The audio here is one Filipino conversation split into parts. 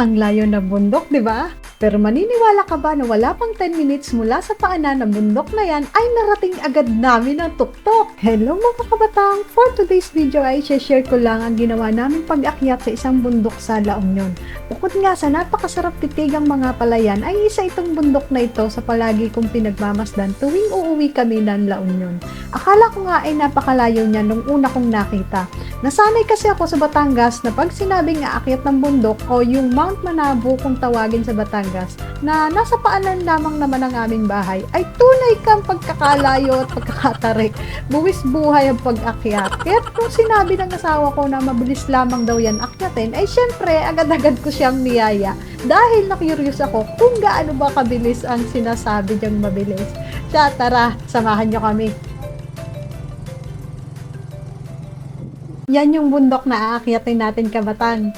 Ang layo ng bundok, di ba? Pero maniniwala ka ba na wala pang 10 minutes mula sa paanan ng bundok na yan ay narating agad namin ang tuktok? Hello mga kabatang! For today's video ay share ko lang ang ginawa namin pag-akyat sa isang bundok sa La Union. Bukod nga sa napakasarap titigang mga palayan ay isa itong bundok na ito sa palagi kong pinagmamasdan tuwing uuwi kami ng La Union. Akala ko nga ay napakalayo niya nung una kong nakita. Nasanay kasi ako sa Batangas na pag sinabing aakyat ng bundok o yung Mount Manabo kung tawagin sa Batangas na nasa paanan lamang naman ang aming bahay ay tunay kang pagkakalayo at pagkakatarik. Buwis buhay ang pag-akyat. Kaya kung sinabi ng asawa ko na mabilis lamang daw yan akyatin, ay syempre agad-agad ko siyang niyaya dahil na-curious ako kung gaano ba kabilis ang sinasabi niyang mabilis. Kaya tara, samahan niyo kami. Yan yung bundok na aakyatin natin kabatang.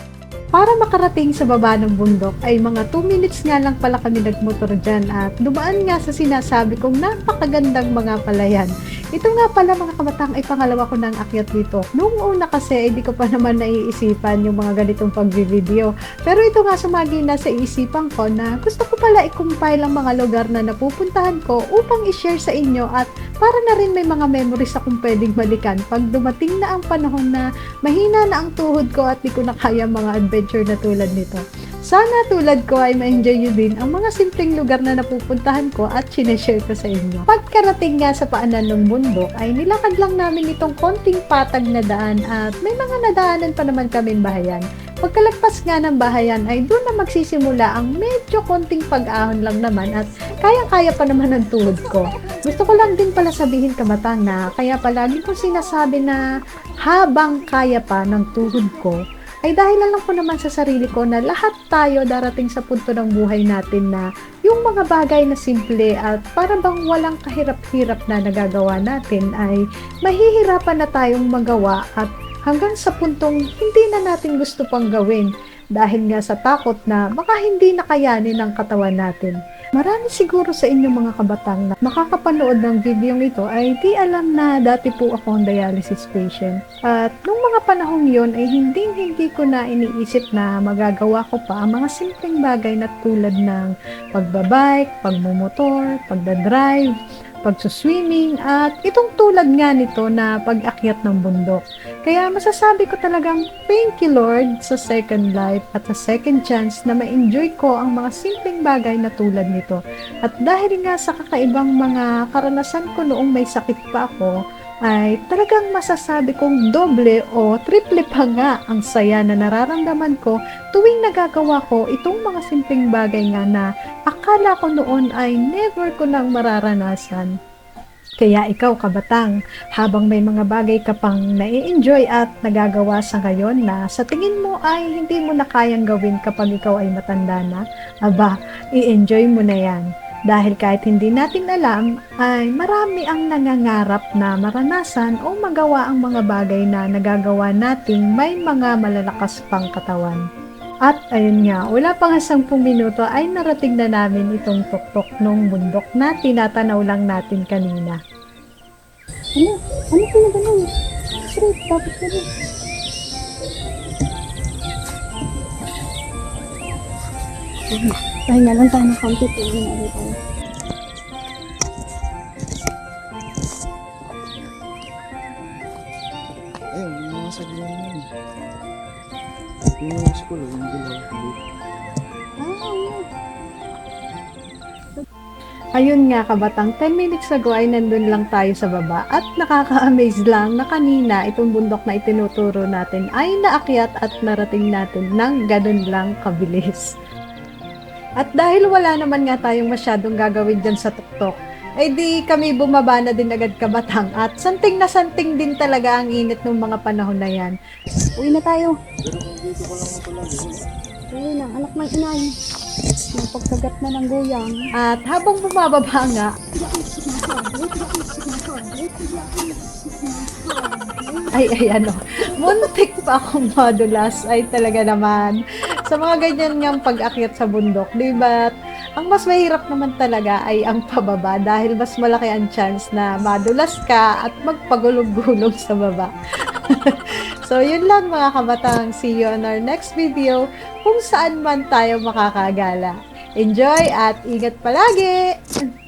Para makarating sa baba ng bundok ay mga 2 minutes nga lang pala kami nagmotor dyan at dumaan nga sa sinasabi kong napakagandang mga palayan. Ito nga pala mga kabatang ay pangalawa ko ng akyat dito. Noong una kasi hindi ko pa naman naiisipan yung mga ganitong pagbi-video. Pero ito nga sumagi na sa isipan ko na gusto ko pala i-compile ang mga lugar na napupuntahan ko upang i-share sa inyo at para na rin may mga memories akong pwedeng balikan pag dumating na ang panahon na mahina na ang tuhod ko at di ko na kaya mga adventure na tulad nito. Sana tulad ko ay ma-enjoy nyo din ang mga simpleng lugar na napupuntahan ko at sineshare ko sa inyo. Pagkarating nga sa paanan ng bundok ay nilakad lang namin itong konting patag na daan at may mga nadaanan pa naman kami bahayan. Pagkalagpas nga ng bahayan ay doon na magsisimula ang medyo konting pag-ahon lang naman at kaya-kaya pa naman ng tuhod ko. Gusto ko lang din pala sabihin kamatang na kaya palagi ko sinasabi na habang kaya pa ng tuhod ko, ay dahil lang ko naman sa sarili ko na lahat tayo darating sa punto ng buhay natin na yung mga bagay na simple at para bang walang kahirap-hirap na nagagawa natin ay mahihirapan na tayong magawa at hanggang sa puntong hindi na natin gusto pang gawin dahil nga sa takot na baka hindi nakayanin ng katawan natin. Marami siguro sa inyo mga kabatang na makakapanood ng video ito ay di alam na dati po ako ang dialysis patient. At nung mga panahong yon ay hindi hindi ko na iniisip na magagawa ko pa ang mga simpleng bagay na tulad ng pagbabike, pagmumotor, pagdadrive, pagsuswimming at itong tulad nga nito na pag-akyat ng bundok. Kaya masasabi ko talagang thank you Lord sa second life at sa second chance na ma-enjoy ko ang mga simpleng bagay na tulad nito. At dahil nga sa kakaibang mga karanasan ko noong may sakit pa ako, ay talagang masasabi kong doble o triple pa nga ang saya na nararamdaman ko tuwing nagagawa ko itong mga simpleng bagay nga na akala ko noon ay never ko nang mararanasan. Kaya ikaw kabatang, habang may mga bagay ka pang nai-enjoy at nagagawa sa ngayon na sa tingin mo ay hindi mo na kayang gawin kapag ikaw ay matanda na, aba, i-enjoy mo na yan. Dahil kahit hindi natin alam, ay marami ang nangangarap na maranasan o magawa ang mga bagay na nagagawa nating may mga malalakas pang katawan. At ayun nga, wala pa nga 10 minuto ay narating na namin itong tuktok ng bundok na tinatanaw lang natin kanina. Ano? Ano pinaganon? Straight, tapos na rin. Pahinga lang tayo ng konti. Tingnan na ulit tayo. Ayun, yung mga saglan yun. Yung mga school, yung dilaw. Ayun nga kabatang, 10 minutes ago ay nandun lang tayo sa baba at nakaka-amaze lang na kanina itong bundok na itinuturo natin ay naakyat at narating natin ng ganun lang kabilis. At dahil wala naman nga tayong masyadong gagawin dyan sa tuktok, ay di kami bumaba na din agad kabatang at santing na santing din talaga ang init ng mga panahon na yan. Uwi na tayo. Pero dito ko lang matulog, Ayun na, anak ng inay. May pagkagat na ng goyang. At habang bumababa nga, ay ay ano, muntik pa akong madulas ay talaga naman. Sa mga ganyan nga pag-akyat sa bundok, di ba? Ang mas mahirap naman talaga ay ang pababa dahil mas malaki ang chance na madulas ka at magpagulog-gulog sa baba. So, yun lang mga kabatang. See you on our next video kung saan man tayo makakagala. Enjoy at ingat palagi!